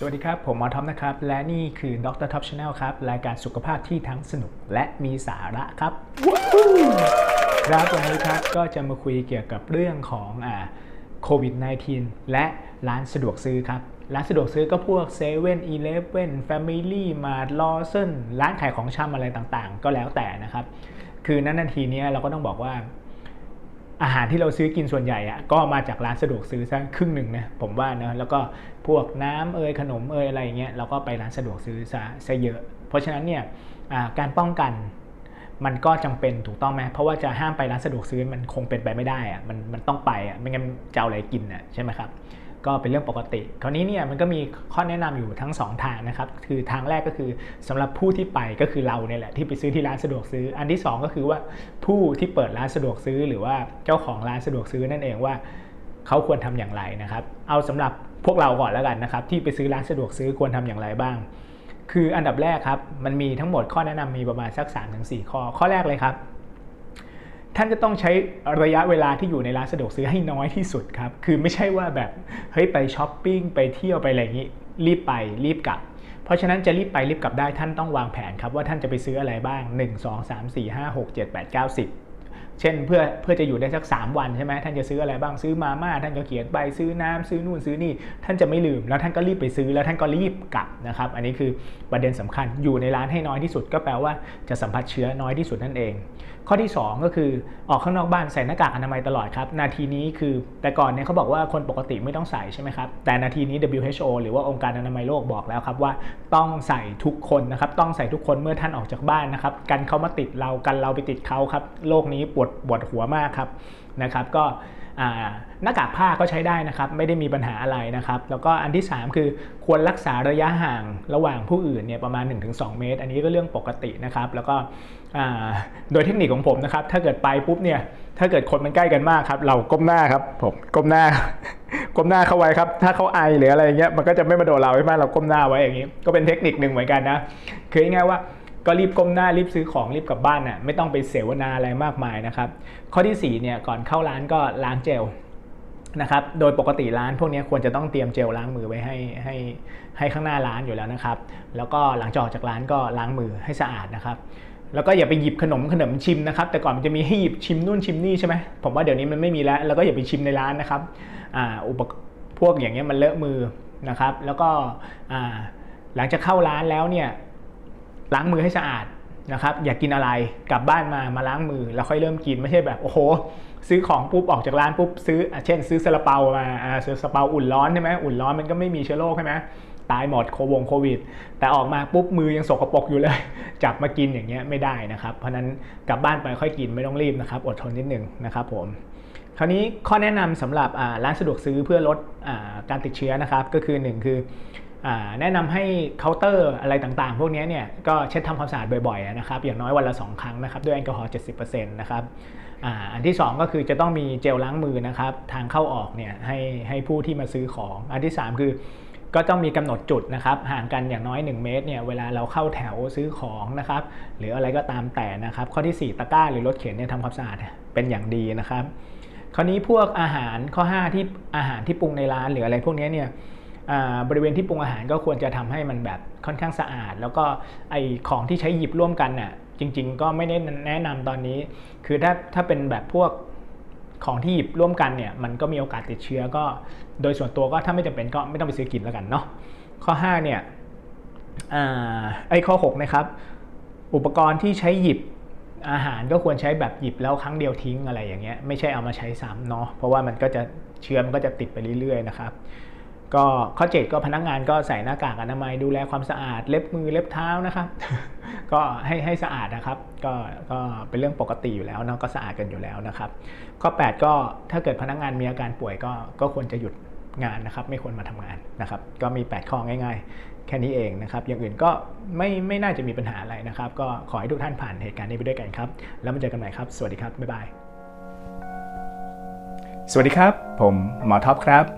สวัสดีครับ ผมหมอท็อปนะครับ และนี่คือดรท็อปชาแนลครับ รายการสุขภาพที่ทั้งสนุกและมีสาระครับครับวันนี้ครับก็จะมาคุยเกี่ยวกับเรื่องของอ่าโควิด -19 และร้านสะดวกซื้อครับ ร้านสะดวกซื้อก็พวก7 e เ e ่ e อเ Family Mart Lawson ร้านขายของชำอะไรต่างๆ ก็แล้วแต่นะครับ คือนั้นนาทีนี้เราก็ต้องบอกว่า อาหารที่เราซื้อกินส่วนใหญ่อะก็มาจากร้านสะดวกซื้อซะครึ่งหนึ่งนะผมว่านะแล้วก็พวกน้ำเอยขนมเอยอะไรเงี้ยเราก็ไปร้านสะดวกซื้อซะซะเยอะ เพราะฉะนั้นเนี่ยการป้องกันมันก็จำเป็นถูกต้องไหมเพราะว่าจะห้ามไปร้านสะดวกซื้อมันคงเป็นไปไม่ได้อะมันมันต้องไปอะไม่งั้นจะเอาอะไรกินอะใช่ไหมครับ ก็เป็นเรื่องปกติ คราวนี้เนี่ยมันก็มีข้อแนะนำอยู่ทั้ง 2 ทางนะครับคือทางแรกก็คือสำหรับผู้ที่ไปก็คือเราเนี่ยแหละที่ไปซื้อที่ร้านสะดวกซื้อ อันที่ 2 ก็คือว่าผู้ที่เปิดร้านสะดวกซื้อ หรือว่าเจ้าของร้านสะดวกซื้อนั่นเองว่าเขาควรทำอย่างไรนะครับ เอาสำหรับพวกเราก่อนแล้วกันนะครับ ที่ไปซื้อร้านสะดวกซื้อควรทำอย่างไรบ้าง คืออันดับแรกครับมันมีทั้งหมดข้อแนะนำมีประมาณสัก3-4 ข้อข้อแรกเลยครับ ท่านจะต้องใช้ระยะเวลาที่อยู่ในร้านสะดวกซื้อให้น้อยที่สุดครับ คือไม่ใช่ว่าแบบเฮ้ยไปช้อปปิ้งไปเที่ยวไปอะไรอย่างนี้ รีบไปรีบกลับ เพราะฉะนั้นจะรีบไปรีบกลับได้ท่านต้องวางแผนครับว่าท่านจะไปซื้ออะไรบ้าง 1 2 3 4 5 6 7 8 9 10 เช่นเพื่อเพื่อจะอยู่ได้สัก 3 วันใช่ไหมท่านจะซื้ออะไรบ้างซื้อมาม่าท่านก็เขียนไปซื้อน้ำซื้อนู่นซื้อนี่ ท่านจะไม่ลืมแล้วท่านก็รีบไปซื้อแล้วท่านก็รีบกลับนะครับอันนี้คือประเด็นสำคัญอยู่ในร้านให้น้อยที่สุด ก็แปลว่าจะสัมผัสเชื้อน้อยที่สุดนั่นเอง ข้อที่ 2 ก็คือออกข้างนอกบ้านใส่หน้ากากอนามัยตลอดครับนาทีนี้คือแต่ก่อนเนี่ยเขาบอกว่าคนปกติไม่ต้องใส่ใช่ไหมครับแต่นาทีนี้ WHO หรือว่าองค์การอนามัยโลกบอกแล้วครับว่าต้องใส่ทุกคนนะครับต้องใส่ทุกคนเมื่อท่านออกจากบ้านนะครับกันเขามาติดเรากันเราไปติดเขาครับโลกนี้ปวดปวดหัวมากครับนะครับ ก็หน้ากากผ้าก็ใช้ได้นะครับ ไม่ได้มีปัญหาอะไรนะครับ แล้วก็อันที่ 3 คือควรรักษาระยะห่างระหว่างผู้อื่นเนี่ยประมาณ 1-2 เมตร อันนี้ก็เรื่องปกตินะครับ แล้วก็โดยเทคนิคของผมนะครับ ถ้าเกิดไปปุ๊บเนี่ยถ้าเกิดคนมันใกล้กันมากครับ เราก้มหน้าครับผมก้มหน้า ก้มหน้าเข้าไว้ครับ ถ้าเขาไอหรืออะไรเงี้ยมันก็จะไม่มาโดนเราใช่ไหมเราก้มหน้าไว้อย่างงี้ ก็เป็นเทคนิคหนึ่งเหมือนกันนะคือง่ายว่า ก็รีบก้มหน้ารีบซื้อของรีบกลับบ้านน่ะไม่ต้องไปเสวนาอะไรมากมายนะครับ ข้อที่4เนี่ยก่อนเข้าร้านก็ล้างเจลนะครับ โดยปกติร้านพวกนี้ควรจะต้องเตรียมเจลล้างมือไว้ให้ให้ให้ข้างหน้าร้านอยู่แล้วนะครับ แล้วก็หลังจากออกจากร้านก็ล้างมือให้สะอาดนะครับ แล้วก็อย่าไปหยิบขนมขนมชิมนะครับ แต่ก่อนมันจะมีให้หยิบชิมนู่นชิมนี่ใช่ไหมผมว่าเดี๋ยวนี้มันไม่มีแล้ว แล้วก็อย่าไปชิมในร้านนะครับอ่าอุปพวกอย่างเงี้ยมันเลอะมือนะครับ แล้วก็อ่าหลังจากเข้าร้านแล้วเนี่ย ล้างมือให้สะอาดนะครับอยากกินอะไรกลับบ้านมามาล้างมือ แล้วค่อยเริ่มกินไม่ใช่แบบโอ้โห ซื้อของปุ๊บออกจากร้านปุ๊บซื้อเช่น ซื้อซาลาเปามาซื้อซาลาเปาอุ่นร้อนใช่ไหมอุ่นร้อนมันก็ไม่มีเชื้อโรคใช่ไหมตายหมดโควงโควิด แต่ออกมาปุ๊บมือยังสกปรกอยู่เลย จับมากินอย่างเงี้ยไม่ได้นะครับ เพราะนั้นกลับบ้านไปค่อยกินไม่ต้องรีบนะครับอดทนนิดนึงนะครับผมคราวนี้ข้อแนะนำสำหรับร้านสะดวกซื้อเพื่อลดอการติดเชื้อนะครับก็คือ 1 คือ แนะนำให้เคาน์เตอร์อะไรต่างๆ พวกนี้เนี่ยก็เช็ดทำความสะอาดบ่อยๆนะครับอย่างน้อยวันละ 2 ครั้งนะครับด้วยแอลกอฮอล์70%นะครับอันที่ 2 ก็คือจะต้องมีเจลล้างมือนะครับทางเข้าออกเนี่ยให้ให้ผู้ที่มาซื้อของ อันที่ 3 คือก็ต้องมีกำหนดจุดนะครับห่างกันอย่างน้อย 1 เมตรเนี่ยเวลาเราเข้าแถวซื้อของนะครับหรืออะไรก็ตามแต่นะครับ ข้อที่ 4 ตะกร้าหรือรถเข็นเนี่ยทำความสะอาดเป็นอย่างดีนะครับ คราวนี้พวกอาหารข้อ 5 ที่อาหารที่ปรุงในร้านหรืออะไรพวกนี้เนี่ย บริเวณที่ปรุงอาหารก็ควรจะทำให้มันแบบค่อนข้างสะอาด แล้วก็ไอของที่ใช้หยิบร่วมกันน่ะจริง ๆ ก็ไม่ได้แนะนำตอนนี้ คือถ้าถ้าเป็นแบบพวกของที่หยิบร่วมกันเนี่ยมันก็มีโอกาสติดเชื้อก็ โดยส่วนตัวก็ถ้าไม่จำเป็นก็ไม่ต้องไปซื้อกินแล้วกันเนาะข้อ5เนี่ยอไอ้ข้อ6นะครับอุปกรณ์ที่ใช้หยิบอาหารก็ควรใช้แบบหยิบแล้วครั้งเดียวทิ้งอะไรอย่างเงี้ยไม่ใช่เอามาใช้ซ้ำเนาะเพราะว่ามันก็จะเชื้อมันก็จะติดไปเรื่อยๆนะครับ ก็ข้อ7ก็พนักงานก็ใส่หน้ากากอนามัยดูแลความสะอาด เล็บมือเล็บเท้านะครับ ก็ให้ให้สะอาดนะครับก็ก็เป็นเรื่องปกติอยู่แล้วเนาะก็สะอาดกันอยู่แล้วนะครับข้อ 8 ก็ถ้าเกิดพนักงานมีอาการป่วยก็ก็ควรจะหยุดงานนะครับ ไม่ควรมาทำงานนะครับ ก็มี 8 ข้อง่าย ๆ แค่นี้เองนะครับ อย่างอื่นก็ไม่ไม่น่าจะมีปัญหาอะไรนะครับ ก็ขอให้ทุกท่านผ่านเหตุการณ์นี้ไปด้วยกันครับ แล้วมาเจอกันใหม่ครับ สวัสดีครับบ๊ายบายสวัสดีครับ ผมหมอท็อปครับ